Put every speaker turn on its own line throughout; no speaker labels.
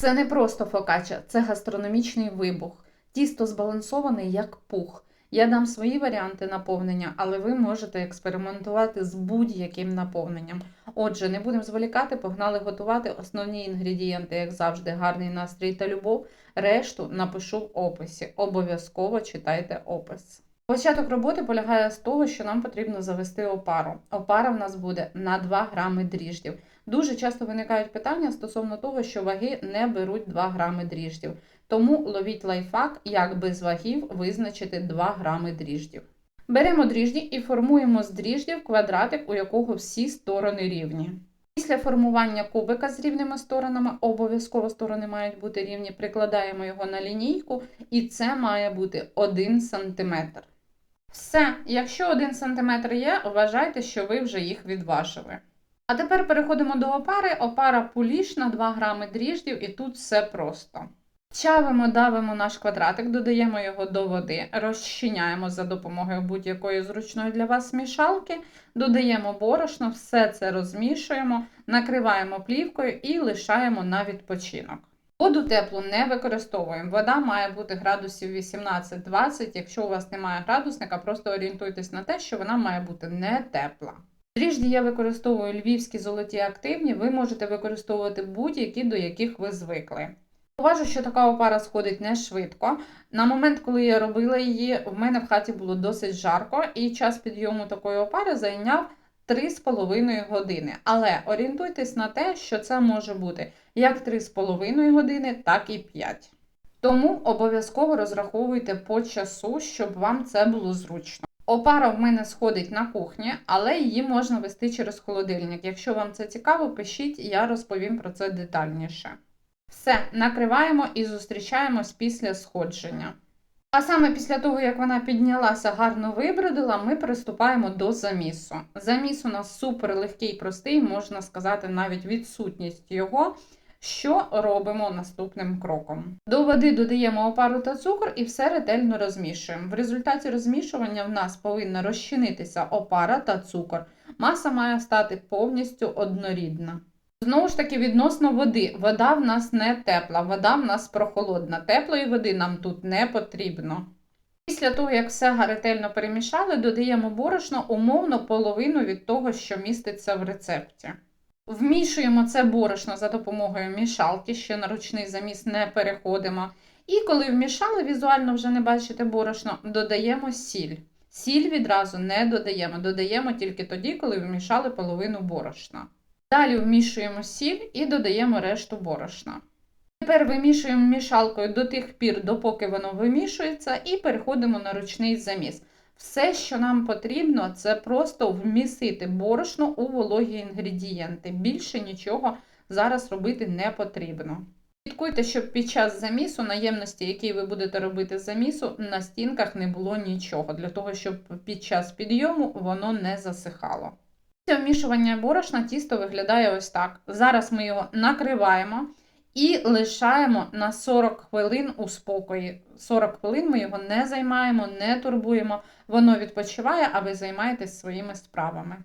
Це не просто фокача, це гастрономічний вибух. Тісто збалансоване як пух. Я дам свої варіанти наповнення, але ви можете експериментувати з будь-яким наповненням. Отже, не будемо зволікати, погнали готувати основні інгредієнти, як завжди, гарний настрій та любов. Решту напишу в описі. Обов'язково читайте опис. Початок роботи полягає з того, що нам потрібно завести опару. Опара в нас буде на 2 грами дріждів. Дуже часто виникають питання стосовно того, що ваги не беруть 2 грами дріждів. Тому ловіть лайфхак, як без вагів визначити 2 грами дріждів. Беремо дріжді і формуємо з дріждів квадратик, у якого всі сторони рівні. Після формування кубика з рівними сторонами, обов'язково сторони мають бути рівні, прикладаємо його на лінійку, і це має бути 1 см. Все, якщо 1 см є, вважайте, що ви вже їх відважили. А тепер переходимо до опари. Опара пуліш на 2 грами дріждів, і тут все просто. Чавимо, давимо наш квадратик, додаємо його до води, розчиняємо за допомогою будь-якої зручної для вас мішалки, додаємо борошно, все це розмішуємо, накриваємо плівкою і лишаємо на відпочинок. Воду теплу не використовуємо. Вода має бути градусів 18-20. Якщо у вас немає градусника, просто орієнтуйтесь на те, що вона має бути не тепла. Дріжджі я використовую львівські золоті активні, ви можете використовувати будь-які, до яких ви звикли. Уважу, що така опара сходить не швидко. На момент, коли я робила її, в мене в хаті було досить жарко, і час підйому такої опари зайняв 3,5 години. Але орієнтуйтесь на те, що це може бути як 3,5 години, так і 5. Тому обов'язково розраховуйте по часу, щоб вам це було зручно. Опара в мене сходить на кухні, але її можна вести через холодильник. Якщо вам це цікаво, пишіть, я розповім про це детальніше. Все, накриваємо і зустрічаємось після сходження. А саме після того, як вона піднялася, гарно вибродила, ми приступаємо до замісу. Заміс у нас супер легкий, простий, можна сказати, навіть відсутність його. Що робимо наступним кроком? До води додаємо опару та цукор і все ретельно розмішуємо. В результаті розмішування в нас повинна розчинитися опара та цукор. Маса має стати повністю однорідна. Знову ж таки, відносно води. Вода в нас не тепла, вода в нас прохолодна. Теплої води нам тут не потрібно. Після того, як все ретельно перемішали, додаємо борошно умовно половину від того, що міститься в рецепті. Вмішуємо це борошно за допомогою мішалки, ще на ручний заміс не переходимо. І коли вмішали, візуально вже не бачите борошно, додаємо сіль. Сіль відразу не додаємо, додаємо тільки тоді, коли вмішали половину борошна. Далі вмішуємо сіль і додаємо решту борошна. Тепер вимішуємо мішалкою до тих пір, допоки воно вимішується, і переходимо на ручний заміс. Все, що нам потрібно, це просто вмісити борошно у вологі інгредієнти. Більше нічого зараз робити не потрібно. Слідкуйте, щоб під час замісу, наємності, які ви будете робити замісу, на стінках не було нічого, для того, щоб під час підйому воно не засихало. Після вмішування борошна тісто виглядає ось так. Зараз ми його накриваємо і лишаємо на 40 хвилин у спокої. 40 хвилин ми його не займаємо, не турбуємо, воно відпочиває, а ви займаєтесь своїми справами.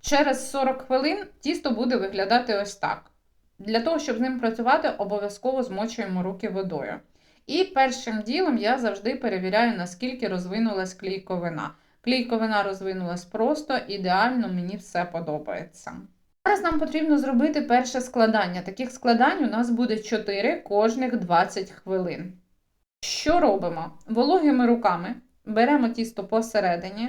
Через 40 хвилин тісто буде виглядати ось так. Для того, щоб з ним працювати, обов'язково змочуємо руки водою. І першим ділом я завжди перевіряю, наскільки розвинулась клійковина. Клійковина розвинулась просто, ідеально, мені все подобається. Зараз нам потрібно зробити перше складання. Таких складань у нас буде 4 кожних 20 хвилин. Що робимо? Вологими руками беремо тісто посередині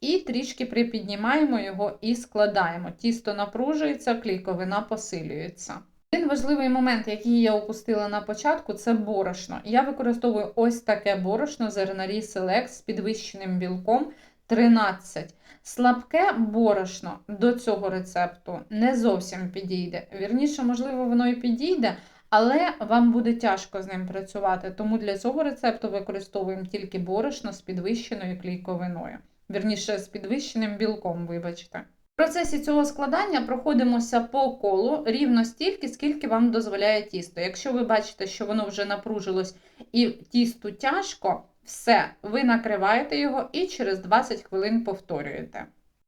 і трішки припіднімаємо його і складаємо. Тісто напружується, клійковина посилюється. Один важливий момент, який я опустила на початку, це борошно. Я використовую ось таке борошно зернарі Select з підвищеним білком 13. Слабке борошно до цього рецепту не зовсім підійде. Вірніше, можливо, воно і підійде, але вам буде тяжко з ним працювати. Тому для цього рецепту використовуємо тільки борошно з підвищеною клійковиною. Вірніше, з підвищеним білком, вибачте. В процесі цього складання проходимося по колу рівно стільки, скільки вам дозволяє тісто. Якщо ви бачите, що воно вже напружилось і тісту тяжко, все, ви накриваєте його і через 20 хвилин повторюєте.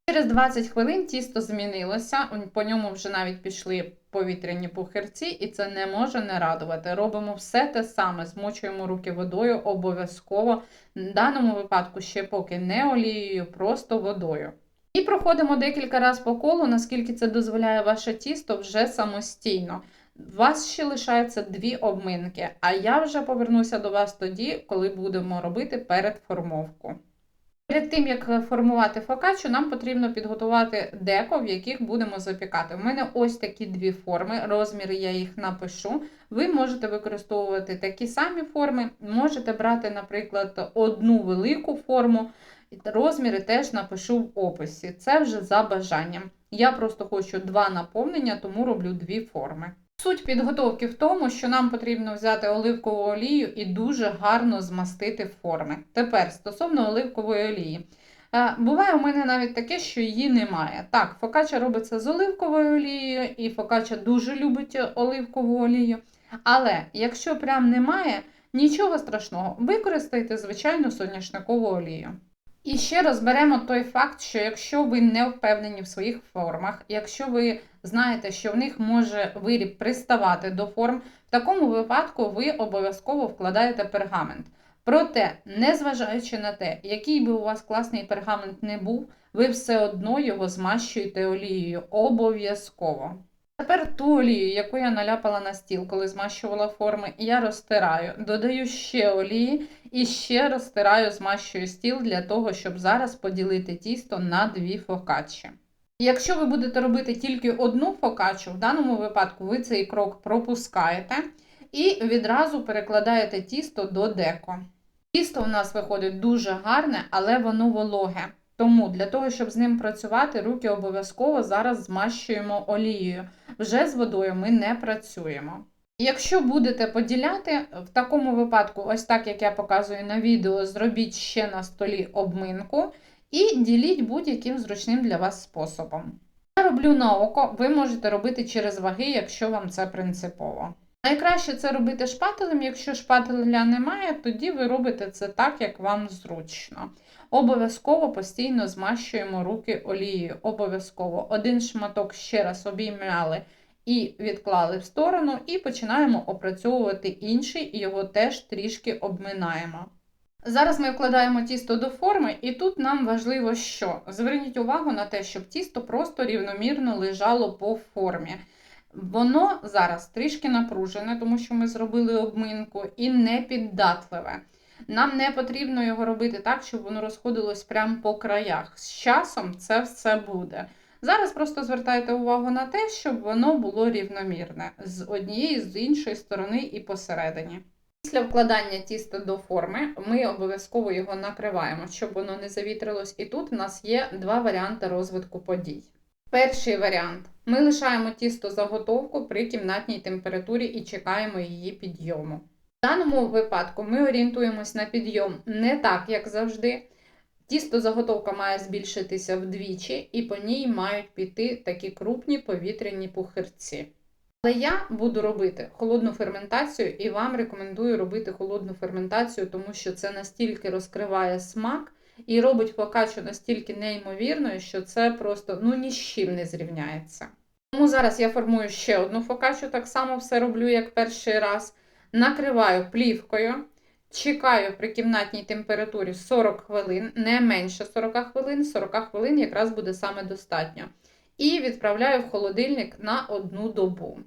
Через 20 хвилин тісто змінилося, по ньому вже навіть пішли повітряні пухирці, і це не може не радувати. Робимо все те саме, змочуємо руки водою обов'язково. В даному випадку ще поки не олією, просто водою. І проходимо декілька разів по колу, наскільки це дозволяє ваше тісто вже самостійно. У вас ще лишається дві обминки, а я вже повернуся до вас тоді, коли будемо робити передформовку. Перед тим, як формувати фокаччу, нам потрібно підготувати деко, в яких будемо запікати. У мене ось такі дві форми, розміри я їх напишу. Ви можете використовувати такі самі форми, можете брати, наприклад, одну велику форму, розміри теж напишу в описі. Це вже за бажанням. Я просто хочу два наповнення, тому роблю дві форми. Суть підготовки в тому, що нам потрібно взяти оливкову олію і дуже гарно змастити форми. Тепер стосовно оливкової олії. Е, Буває у мене навіть таке, що її немає. Так, фокача робиться з оливковою олією, і фокача дуже любить оливкову олію. Але якщо прям немає, нічого страшного, використайте звичайну соняшникову олію. І ще розберемо той факт, що якщо ви не впевнені в своїх формах, якщо ви знаєте, що в них може виріб приставати до форм, в такому випадку ви обов'язково вкладаєте пергамент. Проте, незважаючи на те, який би у вас класний пергамент не був, ви все одно його змащуєте олією. Обов'язково. Тепер ту олію, яку я наляпала на стіл, коли змащувала форми, я розтираю, додаю ще олії і ще розтираю, змащую стіл для того, щоб зараз поділити тісто на дві фокачі. Якщо ви будете робити тільки одну фокачу, в даному випадку ви цей крок пропускаєте і відразу перекладаєте тісто до деко. Тісто у нас виходить дуже гарне, але воно вологе. Тому для того, щоб з ним працювати, руки обов'язково зараз змащуємо олією. Вже з водою ми не працюємо. Якщо будете поділяти, в такому випадку, ось так як я показую на відео, зробіть ще на столі обминку і діліть будь-яким зручним для вас способом. Я роблю на око, ви можете робити через ваги, якщо вам це принципово. Найкраще це робити шпателем, якщо шпателя немає, тоді ви робите це так, як вам зручно. Обов'язково постійно змащуємо руки олією. Обов'язково один шматок ще раз обіймяли і відклали в сторону, і починаємо опрацьовувати інший, і його теж трішки обминаємо. Зараз ми вкладаємо тісто до форми, і тут нам важливо що? Зверніть увагу на те, щоб тісто просто рівномірно лежало по формі. Воно зараз трішки напружене, тому що ми зробили обминку, і не піддатливе. Нам не потрібно його робити так, щоб воно розходилось прямо по краях. З часом це все буде. Зараз просто звертайте увагу на те, щоб воно було рівномірне з однієї, з іншої сторони і посередині. Після вкладання тіста до форми ми обов'язково його накриваємо, щоб воно не завітрилось. І тут у нас є два варіанти розвитку подій. Перший варіант: ми лишаємо тісто заготовку при кімнатній температурі і чекаємо її підйому. В даному випадку ми орієнтуємось на підйом не так, як завжди. Тісто заготовка має збільшитися вдвічі, і по ній мають піти такі крупні повітряні пухирці. Але я буду робити холодну ферментацію і вам рекомендую робити холодну ферментацію, тому що це настільки розкриває смак і робить фокачу настільки неймовірною, що це просто ну, ні з чим не зрівняється. Тому зараз я формую ще одну фокачу, так само все роблю, як перший раз. Накриваю плівкою, чекаю при кімнатній температурі 40 хвилин, не менше 40 хвилин, 40 хвилин якраз буде саме достатньо. І відправляю в холодильник на одну добу.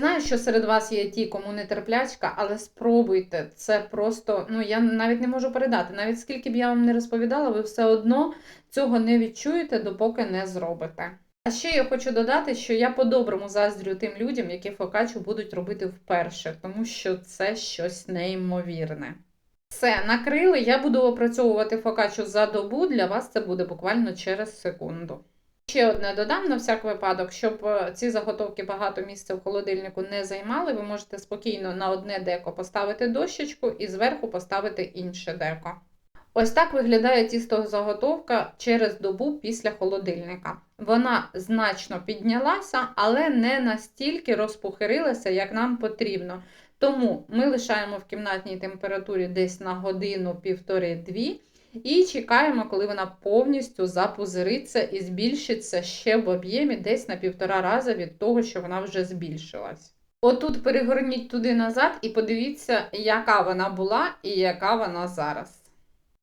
Знаю, що серед вас є ті, кому не терплячка, але спробуйте. Це просто, ну я навіть не можу передати. Навіть скільки б я вам не розповідала, ви все одно цього не відчуєте, допоки не зробите. А ще я хочу додати, що я по-доброму заздрю тим людям, які фокачу будуть робити вперше, тому що це щось неймовірне. Все, накрили, я буду опрацьовувати фокачу за добу, для вас це буде буквально через секунду. Ще одне додам на всяк випадок, щоб е, ці заготовки багато місця в холодильнику не займали, ви можете спокійно на одне деко поставити дощечку і зверху поставити інше деко. Ось так виглядає тістозаготовка через добу після холодильника. Вона значно піднялася, але не настільки розпухирилася, як нам потрібно. Тому ми лишаємо в кімнатній температурі десь на годину, півтори-дві. І чекаємо, коли вона повністю запузириться і збільшиться ще в об'ємі десь на півтора рази від того, що вона вже збільшилась. Отут перегорніть туди назад і подивіться, яка вона була і яка вона зараз.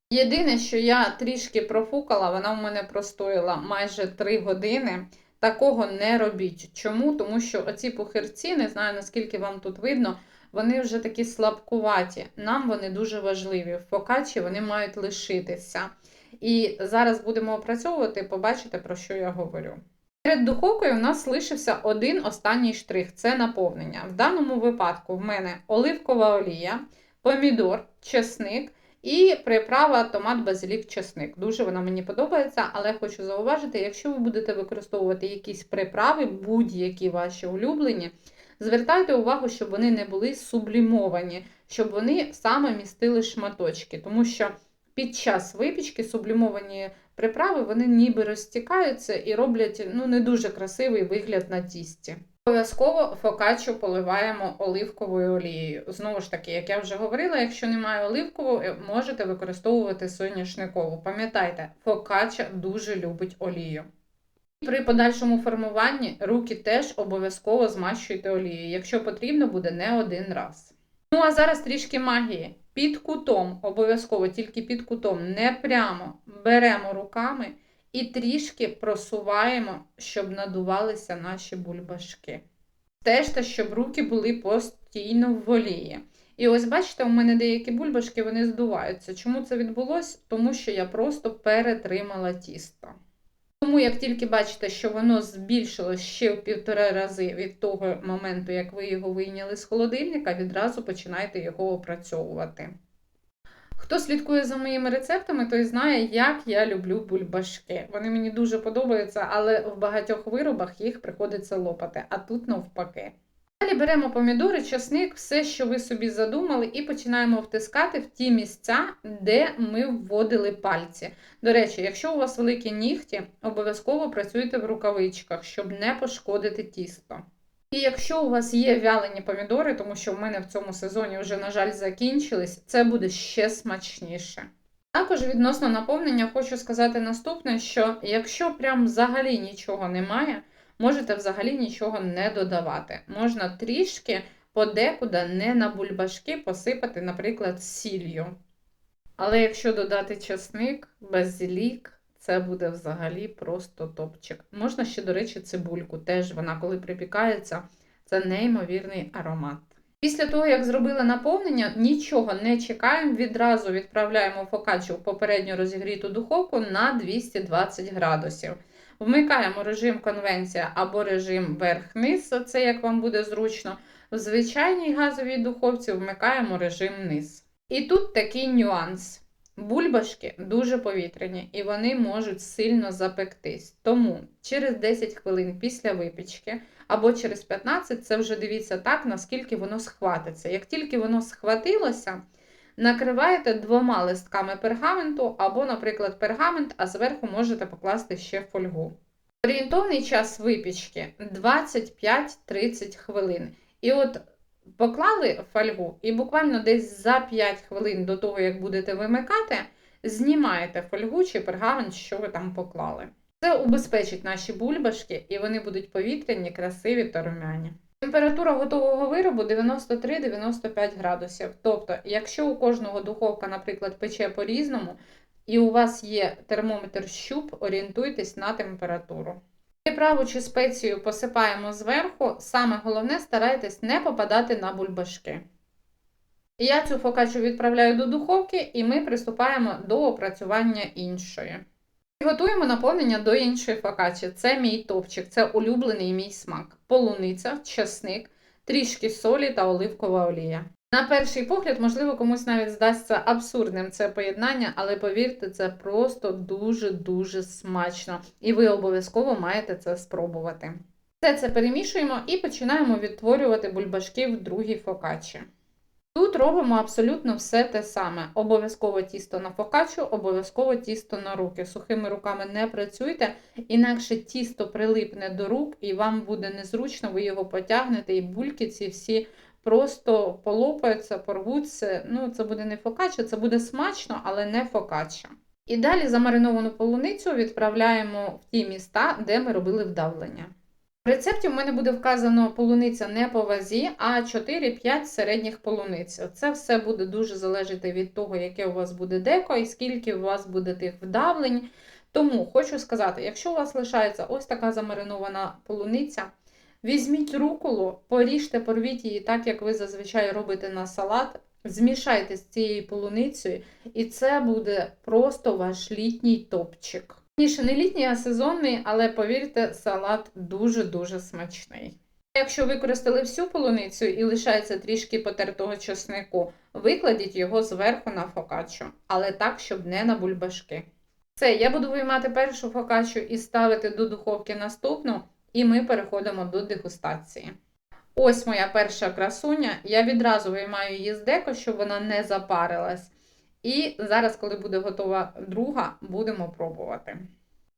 Єдине, що я трішки профукала, вона в мене простояла майже 3 години. Такого не робіть. Чому? Тому що оці пухирці, не знаю наскільки вам тут видно, вони вже такі слабкуваті. Нам вони дуже важливі. В фокачі вони мають лишитися. І зараз будемо опрацьовувати, побачите, про що я говорю. Перед духовкою у нас лишився один останній штрих це наповнення. В даному випадку в мене оливкова олія, помідор, чесник і приправа томат, базилік, чесник. Дуже вона мені подобається, але хочу зауважити, якщо ви будете використовувати якісь приправи, будь-які ваші улюблені, звертайте увагу, щоб вони не були сублімовані, щоб вони саме містили шматочки, тому що під час випічки сублімовані приправи вони ніби розтікаються і роблять ну, не дуже красивий вигляд на тісті. Обов'язково фокаччо поливаємо оливковою олією. Знову ж таки, як я вже говорила, якщо немає оливкової, можете використовувати соняшникову. Пам'ятайте, фокачча дуже любить олію. При подальшому формуванні руки теж обов'язково змащуйте олією, якщо потрібно буде не один раз. Ну а зараз трішки магії. Під кутом, обов'язково тільки під кутом, не прямо беремо руками і трішки просуваємо, щоб надувалися наші бульбашки. Стежте, щоб руки були постійно в олії. І ось бачите, у мене деякі бульбашки вони здуваються. Чому це відбулося? Тому що я просто перетримала тісто. Тому, як тільки бачите, що воно збільшилось ще в півтора рази від того моменту, як ви його вийняли з холодильника, відразу починайте його опрацьовувати. Хто слідкує за моїми рецептами, той знає, як я люблю бульбашки. Вони мені дуже подобаються, але в багатьох виробах їх приходиться лопати, а тут навпаки. Далі беремо помідори, часник, все, що ви собі задумали, і починаємо втискати в ті місця, де ми вводили пальці. До речі, якщо у вас великі нігті, обов'язково працюйте в рукавичках, щоб не пошкодити тісто. І якщо у вас є вялені помідори, тому що в мене в цьому сезоні вже, на жаль, закінчились, це буде ще смачніше. Також відносно наповнення хочу сказати наступне: що якщо прям взагалі нічого немає, можете взагалі нічого не додавати. Можна трішки подекуди не на бульбашки посипати, наприклад, сіллю. Але якщо додати часник, базилік, це буде взагалі просто топчик. Можна ще, до речі, цибульку. Теж вона, коли припікається, це неймовірний аромат. Після того, як зробили наповнення, нічого не чекаємо, відразу відправляємо фокаччу в попередньо розігріту духовку на 220 градусів. Вмикаємо режим конвенція або режим верх-низ, це як вам буде зручно. В звичайній газовій духовці вмикаємо режим низ. І тут такий нюанс. Бульбашки дуже повітряні і вони можуть сильно запектись. Тому через 10 хвилин після випічки або через 15 це вже дивіться так, наскільки воно схватиться. Як тільки воно схватилося, накриваєте двома листками пергаменту, або, наприклад, пергамент, а зверху можете покласти ще фольгу. Орієнтовний час випічки 25-30 хвилин. І от поклали фольгу, і буквально десь за 5 хвилин до того, як будете вимикати, знімаєте фольгу чи пергамент, що ви там поклали. Це убезпечить наші бульбашки, і вони будуть повітряні, красиві та румяні. Температура готового виробу 93-95 градусів. Тобто, якщо у кожного духовка, наприклад, пече по-різному, і у вас є термометр щуп, орієнтуйтесь на температуру. Приправу чи спецію посипаємо зверху, саме головне старайтесь не попадати на бульбашки. Я цю фокачу відправляю до духовки і ми приступаємо до опрацювання іншої. Готуємо наповнення до іншої фокачі. Це мій топчик, це улюблений мій смак. Полуниця, часник, трішки солі та оливкова олія. На перший погляд, можливо, комусь навіть здасться абсурдним це поєднання, але повірте, це просто дуже-дуже смачно. І ви обов'язково маєте це спробувати. Все це перемішуємо і починаємо відтворювати бульбашки в другій фокачі. Тут робимо абсолютно все те саме. Обов'язково тісто на фокачу, обов'язково тісто на руки. Сухими руками не працюйте, інакше тісто прилипне до рук, і вам буде незручно, ви його потягнете, і бульки ці всі просто полопаються, порвуться. Ну, це буде не фокачча, це буде смачно, але не фокачча. І далі замариновану полуницю відправляємо в ті міста, де ми робили вдавлення. В рецепті в мене буде вказано полуниця не по вазі, а 4-5 середніх полуниць. Це все буде дуже залежати від того, яке у вас буде деко і скільки у вас буде тих вдавлень. Тому хочу сказати, якщо у вас лишається ось така замаринована полуниця, візьміть руколу, поріжте, порвіть її так, як ви зазвичай робите на салат, змішайте з цією полуницею, і це буде просто ваш літній топчик. Ніше не літній, а сезонний, але повірте, салат дуже-дуже смачний. Якщо використали всю полуницю і лишається трішки потертого чеснику, викладіть його зверху на фокаччо, але так, щоб не на бульбашки. Все, я буду виймати першу фокаччу і ставити до духовки наступну, і ми переходимо до дегустації. Ось моя перша красуня. Я відразу виймаю її з деко, щоб вона не запарилась. І зараз, коли буде готова друга, будемо пробувати.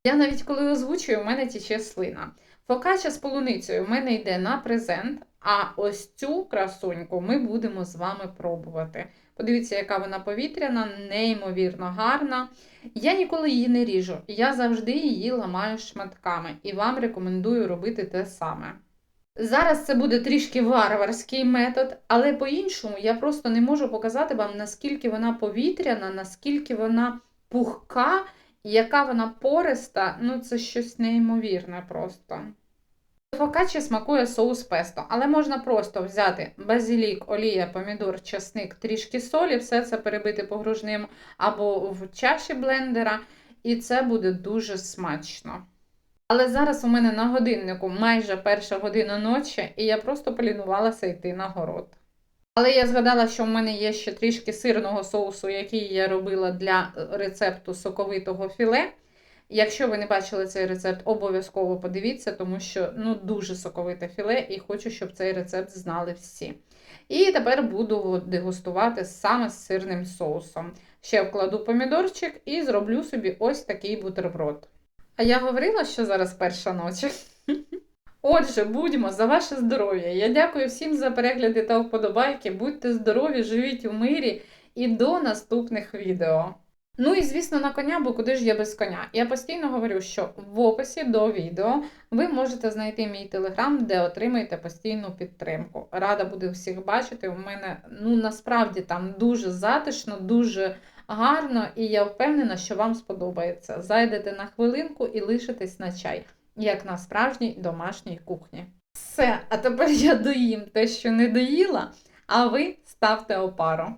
Я навіть коли озвучую, у мене тіче слина. Фокача з полуницею в мене йде на презент, а ось цю красуньку ми будемо з вами пробувати. Подивіться, яка вона повітряна, неймовірно гарна. Я ніколи її не ріжу, я завжди її ламаю шматками і вам рекомендую робити те саме. Зараз це буде трішки варварський метод, але по-іншому я просто не можу показати вам, наскільки вона повітряна, наскільки вона пухка, яка вона пориста. Ну, це щось неймовірне просто. Фокаччі смакує соус песто, але можна просто взяти базилік, олія, помідор, часник, трішки солі, все це перебити погружним або в чаші блендера, і це буде дуже смачно. Але зараз у мене на годиннику майже перша година ночі, і я просто полінувалася йти на город. Але я згадала, що в мене є ще трішки сирного соусу, який я робила для рецепту соковитого філе. Якщо ви не бачили цей рецепт, обов'язково подивіться, тому що ну, дуже соковите філе, і хочу, щоб цей рецепт знали всі. І тепер буду дегустувати саме з сирним соусом. Ще вкладу помідорчик і зроблю собі ось такий бутерброд. А я говорила, що зараз перша ночі. Отже, будьмо за ваше здоров'я. Я дякую всім за перегляди та вподобайки. Будьте здорові, живіть у мирі і до наступних відео. Ну і звісно, на коня, бо куди ж я без коня? Я постійно говорю, що в описі до відео ви можете знайти мій телеграм, де отримаєте постійну підтримку. Рада буду всіх бачити. У мене ну насправді там дуже затишно, дуже гарно, і я впевнена, що вам сподобається. Зайдете на хвилинку і лишитесь на чай, як на справжній домашній кухні. Все, а тепер я доїм те, що не доїла, а ви ставте опару.